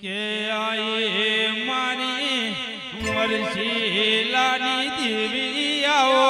કે આઈ મારી વરસીલાની દેવી આવો.